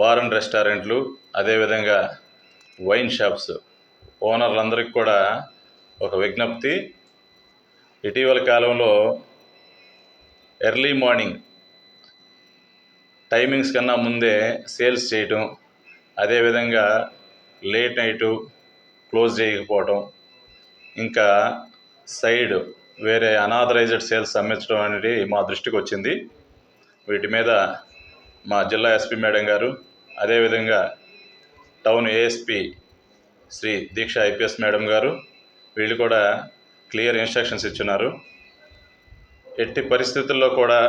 Bar and రెస్టారెంట్లు అదేవిధంగా wine shops. ఓనర్లందరికీ కూడా ఒక విజ్ఞప్తి. ఇటీవల కాలంలో ఎర్లీ మార్నింగ్ టైమింగ్స్ కన్నా ముందే సేల్స్ చేయటం అదేవిధంగా లేట్ నైటు క్లోజ్ చేయకపోవటం ఇంకా సైడ్ వేరే అనాథరైజ్డ్ సేల్స్ అమ్మించడం అనేది మా దృష్టికి వచ్చింది. వీటి మీద మా జిల్లా ఎస్పీ మేడం గారు అదేవిధంగా town ASP Shri Deeksha IPS madam గారు వీళ్ళు కూడా క్లియర్ ఇన్స్ట్రక్షన్స్ ఇచ్చున్నారు. ఎట్టి పరిస్థితుల్లో కూడా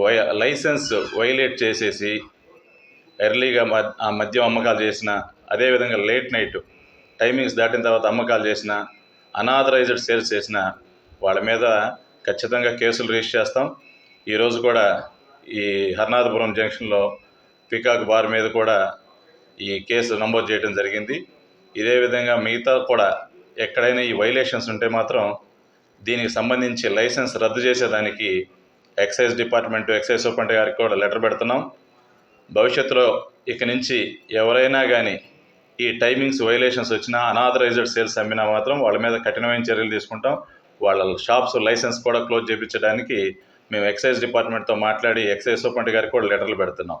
వై లైసెన్స్ వైలేట్ చేసేసి ఎర్లీగా ఆ మద్యం అమ్మకాలు చేసిన అదేవిధంగా లేట్ నైట్ టైమింగ్స్ దాటిన తర్వాత అమ్మకాలు చేసిన అనాథరైజ్డ్ సేల్స్ చేసిన వాళ్ళ మీద ఖచ్చితంగా కేసులు రిజిస్టర్ చేస్తాం. ఈరోజు కూడా ఈ హర్నాథపురం జంక్షన్లో పికాక్ బార్ మీద కూడా ఈ కేసు నమోదు చేయడం జరిగింది. ఇదే విధంగా మిగతా కూడా ఎక్కడైనా ఈ వైలేషన్స్ ఉంటే మాత్రం దీనికి సంబంధించి లైసెన్స్ రద్దు చేసేదానికి ఎక్సైజ్ డిపార్ట్మెంట్ ఎక్సైజ్ సూపరింటెండెంట్ గారికి కూడా లెటర్ పెడుతున్నాం. భవిష్యత్తులో ఇక నుంచి ఎవరైనా కానీ ఈ టైమింగ్స్ వైలేషన్స్ వచ్చినా అనాథరైజ్డ్ సేల్స్ అమ్మినా మాత్రం వాళ్ళ మీద కఠినమైన చర్యలు తీసుకుంటాం. వాళ్ళ షాప్స్ లైసెన్స్ కూడా క్లోజ్ చేయించడానికి మేము ఎక్సైజ్ డిపార్ట్మెంట్తో మాట్లాడి ఎక్సైజ్ సూపరింటెండెంట్ గారికి కూడా లెటర్లు పెడుతున్నాం.